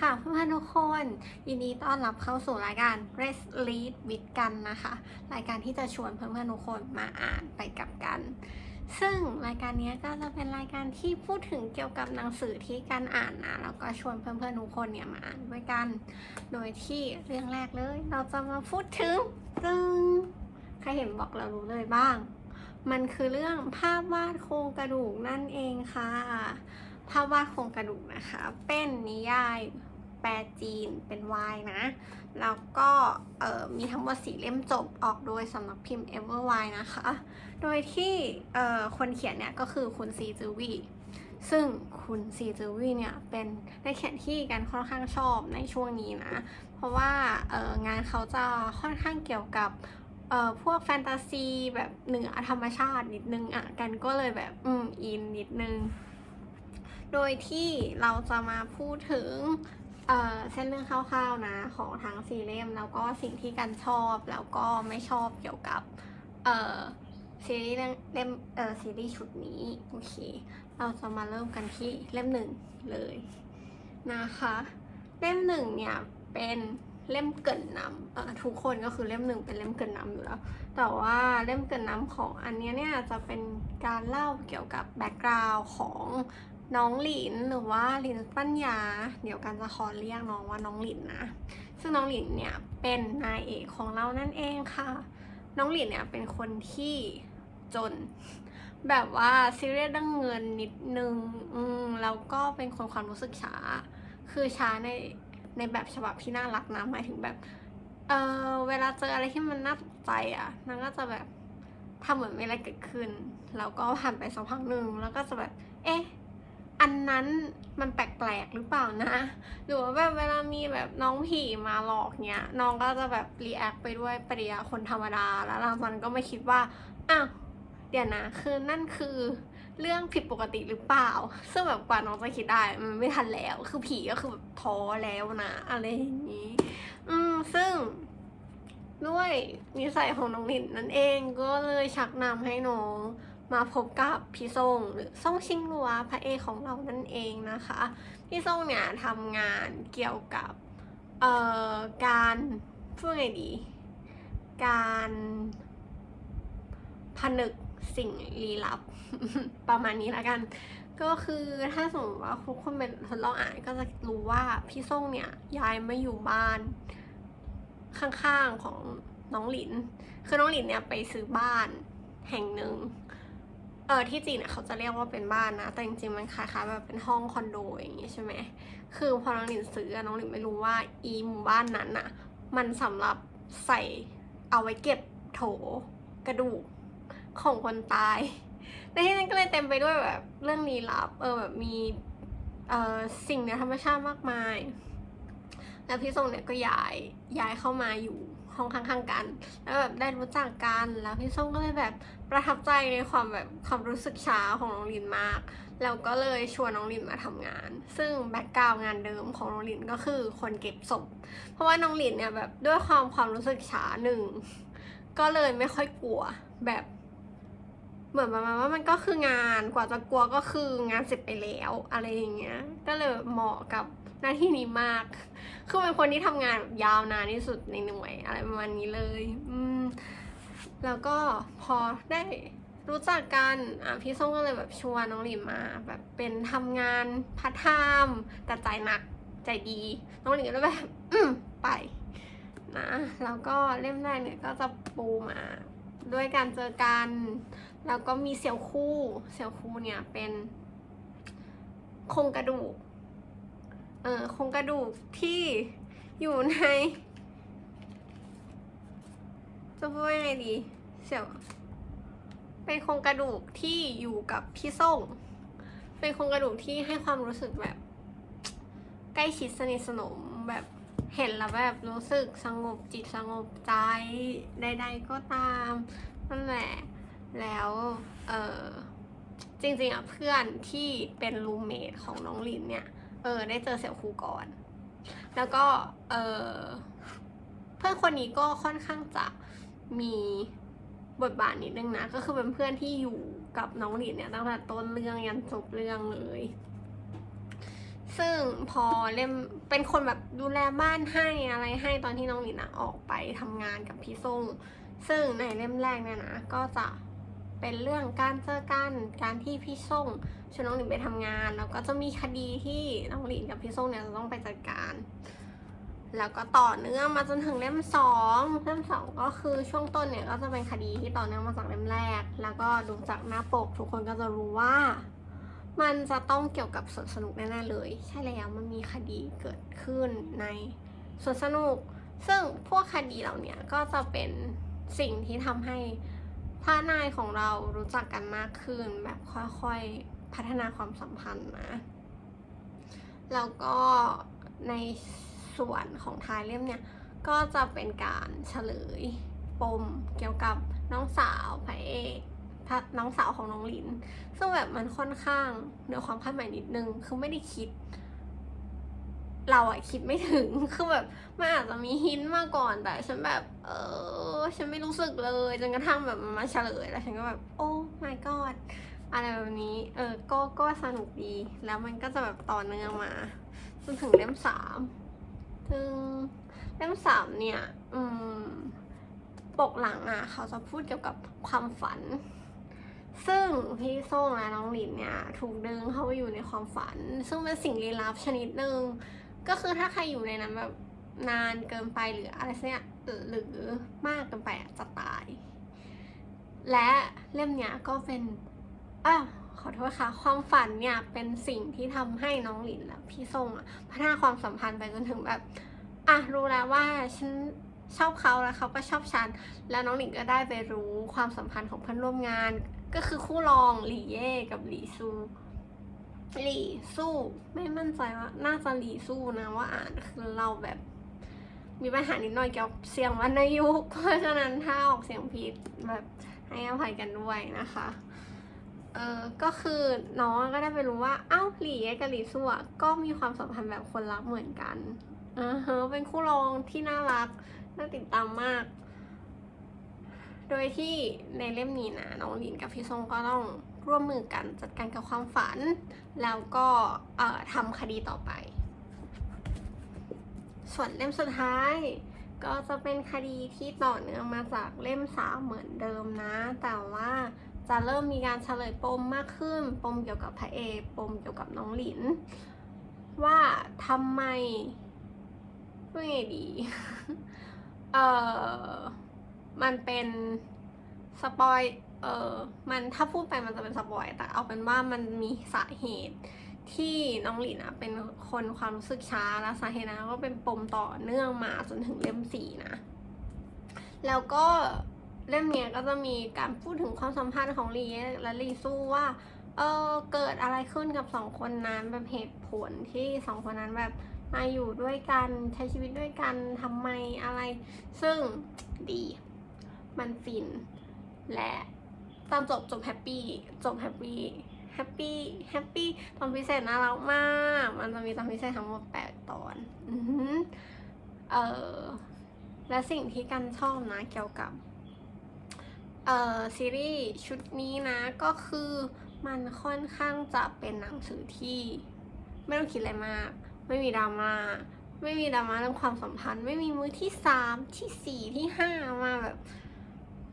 ค่ะเพื่อนๆทุกคนยินดีต้อนรับเข้าสู่รายการ Rest Read with กันนะคะ รายการที่จะชวนเพื่อนๆทุกคนมาอ่านไปกับกัน ซึ่งรายการนี้ก็จะเป็นรายการที่พูดถึงเกี่ยวกับหนังสือที่กันอ่านนะแล้วก็ชวนเพื่อนๆทุกคนเนี่ยมาอ่านด้วยกัน โดยที่เรื่องแรกเลย เราจะมาพูดถึงตึงใครเห็นบอกเรารู้เลยบ้าง มันคือเรื่องภาพวาดโครงกระดูกนั่นเองค่ะภาพวาดโครงกระดูกนะคะ เป็นนิยาย แปลจีนเป็นวายนะ แล้วก็มีทั้งหมดสี่เล่มจบออกโดยสำนักพิมพ์ Everwise นะคะ โดยที่คนเขียนเนี่ยก็คือคุณซีจือวีซึ่งคุณซีจือวีเนี่ยเป็นนักเขียนที่กันค่อนข้างชอบในช่วงนี้นะ เพราะว่าเอองานเขาจะค่อนข้างเกี่ยวกับเอ่อพวกแฟนตาซีแบบเหนือธรรมชาตินิดนึงอะกันก็เลยแบบอืมอินนิดนึง โดยที่เราจะมาพูดถึง เอ่อเส้นเรื่องคร่าวๆนะของทั้งซีเล่มแล้วก็สิ่งที่กันชอบแล้วก็ไม่ชอบเกี่ยวกับเอ่อซีรีส์เรื่องเล่มเอ่อซีรีส์ชุดนี้โอเค เราจะมาเริ่มกันที่เล่มหนึ่งเลยนะคะ เล่มหนึ่งเนี่ยเป็นเล่มเกินนำเออทุกคนก็คือเล่มหนึ่งเป็นเล่มเกินนำอยู่แล้ว แต่ว่าเล่มเกินนำของอันเนี้ยเนี่ยจะเป็นการเล่าเกี่ยวกับแบ็กกราวด์ของ น้องหลินหรือว่าหลินปัญญา เดี๋ยวกันจะขอเรียกน้องว่าน้องหลินนะ ซึ่งน้องหลินเนี่ยเป็นนายเอกของเรานั่นเองค่ะ น้องหลินเนี่ยเป็นคนที่จน แบบว่าซีเรียสเรื่องเงินนิดนึง อืมแล้วก็เป็นคนความรู้สึกช้า คือช้าในในแบบฉบับที่น่ารักนะหมายถึงแบบ เออเวลาเจออะไรที่มันน่าตกใจอะนางก็จะแบบทำเหมือนไม่อะไรเกิดขึ้น แล้วก็ผ่านไปสักพักหนึ่งแล้วก็จะแบบ เอ๊ะ อันนั้นมันแปลกๆหรือเปล่านะ หรือว่าแบบเวลามีแบบน้องผีมาหลอกเนี้ย น้องก็จะแบบรีแอคไปด้วยปริยาคนธรรมดา แล้วหลังจากนั้นก็ไม่คิดว่า อ้าว เดี๋ยวนะ คือนั่นคือเรื่องผิดปกติหรือเปล่า ซึ่งแบบกว่าน้องจะคิดได้ มันไม่ทันแล้ว คือผีก็คือแบบท้อแล้วนะ อะไรอย่างนี้ อืม ซึ่งด้วยนิสัยของน้องหลินนั่นเองก็เลยชักนำให้น้อง มาพบกับพี่ซ่งหรือซ่งชิงลัวพระเอกของเรานั่นเองนะคะ พี่ซ่งเนี่ยทำงานเกี่ยวกับเอ่อการพูดไงดี การผนึกสิ่งลี้ลับ ประมาณนี้ละกัน ก็คือถ้าสมมติว่าทุกคนเป็นทดลองอ่านก็จะรู้ว่าพี่ส้งเนี่ยย้ายมาอยู่บ้านข้างๆของน้องหลิน คือน้องหลินเนี่ยไปซื้อบ้านแห่งหนึ่ง เออที่จีนเนี่ยเขาจะเรียกว่าเป็นบ้านนะ แต่จริงๆมันคล้ายๆแบบเป็นห้องคอนโดอย่างงี้ใช่ไหมคือพอน้องหลินซื้อน้องหลินไม่รู้ว่าอีหมู่บ้านนั้นน่ะมันสำหรับใส่เอาไว้เก็บโถกระดูกของคนตายในที่นั้นก็เลยเต็มไปด้วยแบบเรื่องลี้ลับเออแบบมีเอ่อสิ่งในธรรมชาติมากมาย แล้วพี่ทรงเนี่ยก็ย้ายย้ายเข้ามาอยู่ ห้องข้างๆกัน แล้วแบบได้รู้จักกันแล้วพี่ส้มก็เลยแบบประทับใจในความแบบความรู้สึกช้าของน้องลินมากแล้วก็เลยชวนน้องลินมาทำงาน ซึ่งแบ็กกราวงานเดิมของน้องลินก็คือคนเก็บศพ เพราะว่าน้องลินเนี่ยแบบด้วยความความรู้สึกช้าหนึ่งก็เลยไม่ค่อยกลัวแบบ เหมือนประมาณว่ามันก็คืองานกว่าจะกลัวก็คืองานเสร็จไปแล้วอะไรอย่างเงี้ย ก็เลยเหมาะกับหน้าที่นี้มาก คือเป็นคนที่ทำงานยาวนานที่สุดในหน่วย อะไรประมาณนี้เลย อืม แล้วก็พอได้รู้จักกันอะพี่ส้มก็เลยแบบชวนน้องหลิมมาแบบเป็นทำงานพาร์ทไทม์แต่ใจหนักใจดี น้องหลิมก็เลยแบบ อืมไปนะ แล้วก็เล่มแรกเนี่ยก็จะปูมา ด้วยการเจอกัน แล้วก็มีเสี่ยวคู่เสี่ยวคู่เนี่ยเป็นโครงกระดูกเออโครงกระดูกที่อยู่ในจะพูดว่ายังไงดีเสี่ยวเป็นโครงกระดูกที่อยู่กับพี่ส่ง เป็นโครงกระดูกที่ให้ความรู้สึกแบบ ใกล้ชิดสนิทสนมแบบเห็นแล้วแบบรู้สึกสงบจิตสงบใจใด ๆ ก็ตามนั่นแหละ แล้วเออจริงๆอะเพื่อนที่เป็นรูมเมทของน้องลินเนี่ยเออได้เจอเสี่ยวครูก่อน แล้วก็เออเพื่อนคนนี้ก็ค่อนข้างจะมีบทบาทนิดนึงนะ ก็คือเป็นเพื่อนที่อยู่กับน้องลินเนี่ยตั้งแต่ต้นเรื่องยันจบเรื่องเลย ซึ่งพอเล่มเป็นคนแบบดูแลบ้านให้อะไรให้ตอนที่น้องลินอะออกไปทำงานกับพี่ส่งซึ่งในเล่มแรกเนี่ยนะ ก็จะ เป็นเรื่องการเจอกันการที่พี่ส่งชวนน้องหลินไปทำงาน แล้วก็จะมีคดีที่น้องหลินกับพี่ส่งเนี่ยจะต้องไปจัดการ แล้วก็ต่อเนื่องมาจนถึงเล่มสองเล่มสองก็คือช่วงต้นเนี่ยก็จะเป็นคดีที่ต่อเนื่องมาจากเล่มแรก แล้วก็ดูจากหน้าปก ทุกคนก็จะรู้ว่า มันจะต้องเกี่ยวกับสวนสนุกแน่ๆเลย ใช่แล้วมันมีคดีเกิดขึ้นในสวนสนุก ซึ่งพวกคดีเหล่าเนี้ยก็จะเป็นสิ่งที่ทำให้ พระนายของเรารู้จักกันมากขึ้นแบบค่อยๆพัฒนาความสัมพันธ์นะ แล้วก็ในส่วนของท้ายเล่มเนี่ยก็จะเป็นการเฉลยปมเกี่ยวกับน้องสาวพระเอกน้องสาวของน้องลิน ซึ่งแบบมันค่อนข้างเหนือความคาดหมายนิดนึง คือไม่ได้คิด เราอะคิดไม่ถึง คือแบบมันอาจจะมีหินมาก่อนแต่ฉันแบบ เออ ฉันไม่รู้สึกเลยจนกระทั่งแบบมันมาเฉลยแล้วฉันก็แบบ โอ้ my god อะไรแบบนี้ เออ ก็ ก็สนุกดี แล้วมันก็จะแบบต่อเนื่องมา จนถึงเล่มสามซึ่งเล่มสามเนี่ย อืม ปกหลังอะ เขาจะพูดเกี่ยวกับความฝัน ซึ่งพี่ส้งและน้องหลินเนี่ย ถูกดึงเข้าไปอยู่ในความฝัน ซึ่งเป็นสิ่งลี้ลับชนิดหนึ่ง ก็คือถ้าใครอยู่ในนั้นแบบนานเกินไปหรืออะไรสักอย่างหรือมากเกินไปจะตาย และเล่มเนี้ยก็เป็นอะขอโทษค่ะ ความฝันเนี่ยเป็นสิ่งที่ทำให้น้องหลินและพี่ส้งอะพัฒนาความสัมพันธ์ไปจนถึงแบบอะรู้แล้วว่าฉันชอบเขาแล้วเขาก็ชอบฉัน แล้วน้องหลินก็ได้ไปรู้ความสัมพันธ์ของเพื่อนร่วมงาน ก็คือคู่รองหลี่เย่กับหลี่ซู หลี่สู้ ไม่มั่นใจว่าน่าจะหลี่สู้นะว่าอ่านคือเราแบบ มีปัญหานิดหน่อยเกี่ยวกับเสียงวรรณยุกต์เพราะฉะนั้นถ้าออกเสียงผิดแบบให้อภัยกันด้วยนะคะเออก็คือน้องก็ได้ไปรู้ว่าอ้าวหลี่กับหลี่สู้อะก็มีความสัมพันธ์แบบคนรักเหมือนกันอ่าฮะเป็นคู่รองที่น่ารักน่าติดตามมาก โดยที่ในเล่มนี้นะน้องหลินกับพี่ซงก็ต้อง ร่วมมือกันจัดการกับความฝัน แล้วก็ทำคดีต่อไป ส่วนเล่มสุดท้ายก็จะเป็นคดีที่ต่อเนื่องมาจากเล่มสามเหมือนเดิมนะ แต่ว่าจะเริ่มมีการเฉลยปมมากขึ้น ปมเกี่ยวกับพระเอกปมเกี่ยวกับน้องหลิน ว่าทำไมว่าไงดี เออมันเป็นสปอย เออมันถ้าพูดไปมันจะเป็นสปอยแต่เอาเป็นว่ามันมีสาเหตุที่น้องหลินอะเป็นคนความรู้สึกช้าและสาเหตุนั้นก็เป็นปมต่อเนื่องมาจนถึงเล่มสี่นะ แล้วก็เล่มเนี้ยก็จะมีการพูดถึงความสัมพันธ์ของลีและลีสู้ว่าเออเกิดอะไรขึ้นกับสองคนนั้นแบบเหตุผลที่สองคนนั้นแบบมาอยู่ด้วยกันใช้ชีวิตด้วยกันทำไมอะไร ซึ่งดี มันฟินและ ตอนจบจบแฮปปี้จบแฮปปี้แฮปปี้แฮปปี้ตอนพิเศษน่ารักมาก มันจะมีตอนพิเศษทั้งหมดแปดตอนอือเออและสิ่งที่กันชอบนะเกี่ยวกับเอ่อซีรีส์ชุดนี้นะก็คือมันค่อนข้างจะเป็นหนังสือที่ ไม่ต้องคิดอะไรมาก ไม่มีดราม่าไม่มีดราม่าเรื่องความสัมพันธ์ ไม่มีมือที่สามที่สี่ที่ห้ามาแบบ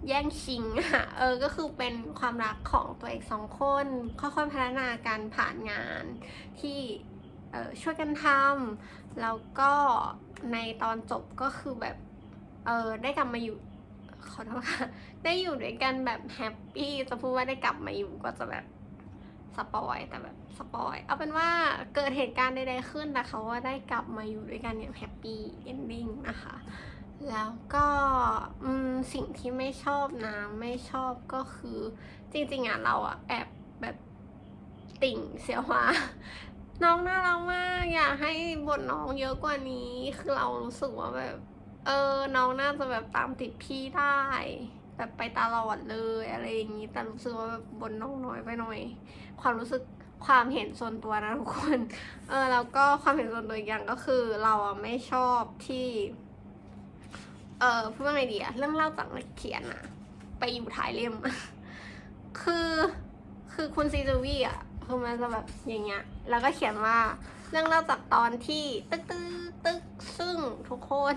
แย่งชิงอะเออ ก็คือเป็นความรักของตัวเอกสองคน ค่อยๆพัฒนาการผ่านงานที่เออช่วยกันทำแล้วก็ในตอนจบก็คือแบบ เออได้กลับมาอยู่ขอโทษค่ะ ได้อยู่ด้วยกันแบบแฮปปี้ จะพูดว่าได้กลับมาอยู่ก็จะแบบสปอยแต่แบบสปอยเอาเป็นว่าเกิดเหตุการณ์ใดๆขึ้นแต่เขาว่าได้กลับมาอยู่ด้วยกันอย่างแฮปปี้เอนดิ้งนะคะ แล้วก็สิ่งที่ไม่ชอบนะไม่ชอบก็คือ จริงๆอะเราอะแอบแบบติ่งเสียวาน้องน่ารักมากอยากให้บทน้องเยอะกว่านี้ คือเรารู้สึกว่าแบบ เออ น้องน่าจะแบบตามติดพี่ได้ แบบไปตลอดเลยอะไรอย่างนี้ แต่รู้สึกว่าแบบบนน้องน้อยไปหน่อย ความรู้สึกความเห็นส่วนตัวนะทุกคน เออแล้วก็ความเห็นส่วนตัวอีกอย่างก็คือเราอะไม่ชอบที่ เออพูดว่าไงดีอะเรื่องเล่าจากนักเขียนอะไปอยู่ท้ายเล่ม คือคือคุณซีจูวี่อะคือมันจะแบบอย่างเงี้ย แล้วก็เขียนว่าเรื่องเล่าจากตอนที่ตึกตึกตึกซึ่งทุกคน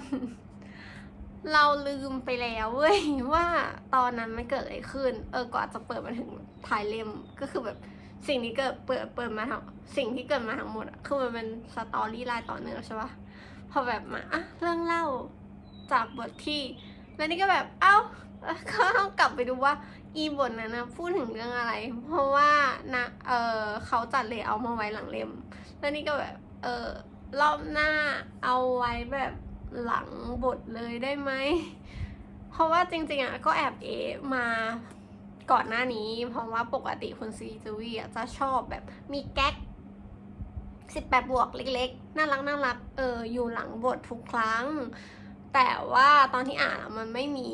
เราลืมไปแล้วเว้ยว่าตอนนั้นมันเกิดอะไรขึ้น เออกว่าจะเปิดมาถึงท้ายเล่มก็คือแบบสิ่งที่เกิดเปิดเปิดมาทั้งสิ่งที่เกิดมาทั้งหมดอะคือมันเป็นสตอรี่ไลน์ต่อเนื่องใช่ปะพอแบบมาอะเรื่องเล่า จากบทที่ แล้วนี่ก็แบบเอ้าเอ้าก็ต้องกลับไปดูว่าอีบทนั้นนะพูดถึงเรื่องอะไร เพราะว่านะเออเขาจัดเลยเอร์มาไว้หลังเล่ม แล้วนี่ก็แบบเออรอบหน้าเอาไว้แบบหลังบทเลยได้ไหม เพราะว่าจริงๆอะก็แอบเอมาก่อนหน้านี้ เพราะว่าปกติคุณซีจูวี่อะจะชอบแบบมีแก๊กสิบแปดบวกเล็กๆ น่ารักน่ารักเอออยู่หลังบททุกครั้ง แต่ว่าตอนที่อ่านมันไม่มี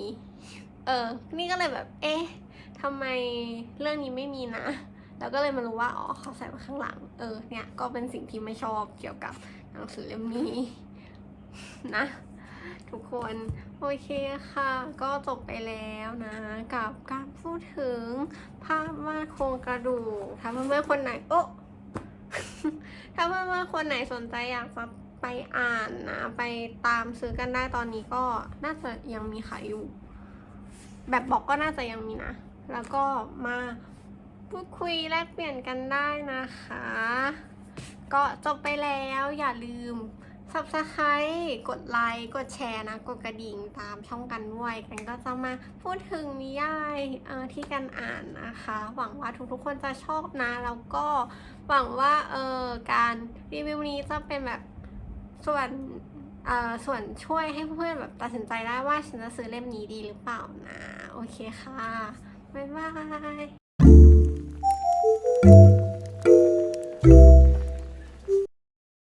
เออ นี่ก็เลยแบบ เอ๊ะทำไมเรื่องนี้ไม่มีนะ แล้วก็เลยมารู้ว่า อ๋อ เขาใส่มาข้างหลัง เออ เนี่ย ก็เป็นสิ่งที่ไม่ชอบเกี่ยวกับหนังสือเล่มนี้ นะ ทุกคน โอเคค่ะ ก็จบไปแล้วนะ กับการพูดถึงภาพวาดโครงกระดูกถ้าเพื่อนๆคนไหน โอ้ ถ้าเพื่อนๆคนไหนสนใจอยากจะไปอ่านนะ ไปตามซื้อกันได้ตอนนี้ก็น่าจะยังมีขายอยู่ แบบบอกก็น่าจะยังมีนะ แล้วก็มาพูดคุยแลกเปลี่ยนกันได้นะคะ ก็จบไปแล้วอย่าลืม subscribe กดไลค์ กดแชร์นะ กดกระดิ่งตามช่องกันด้วยกันก็จะมาพูดถึงนิยายเอ่อที่กันอ่านนะคะ หวังว่าทุกๆคนจะชอบนะ แล้วก็หวังว่าเออการรีวิวนี้จะเป็นแบบส่วนเอ่อส่วนช่วยให้เพื่อนแบบตัดสินใจได้ว่าฉันจะซื้อเล่มนี้ดีหรือเปล่านะ โอเคค่ะ บ๊ายบาย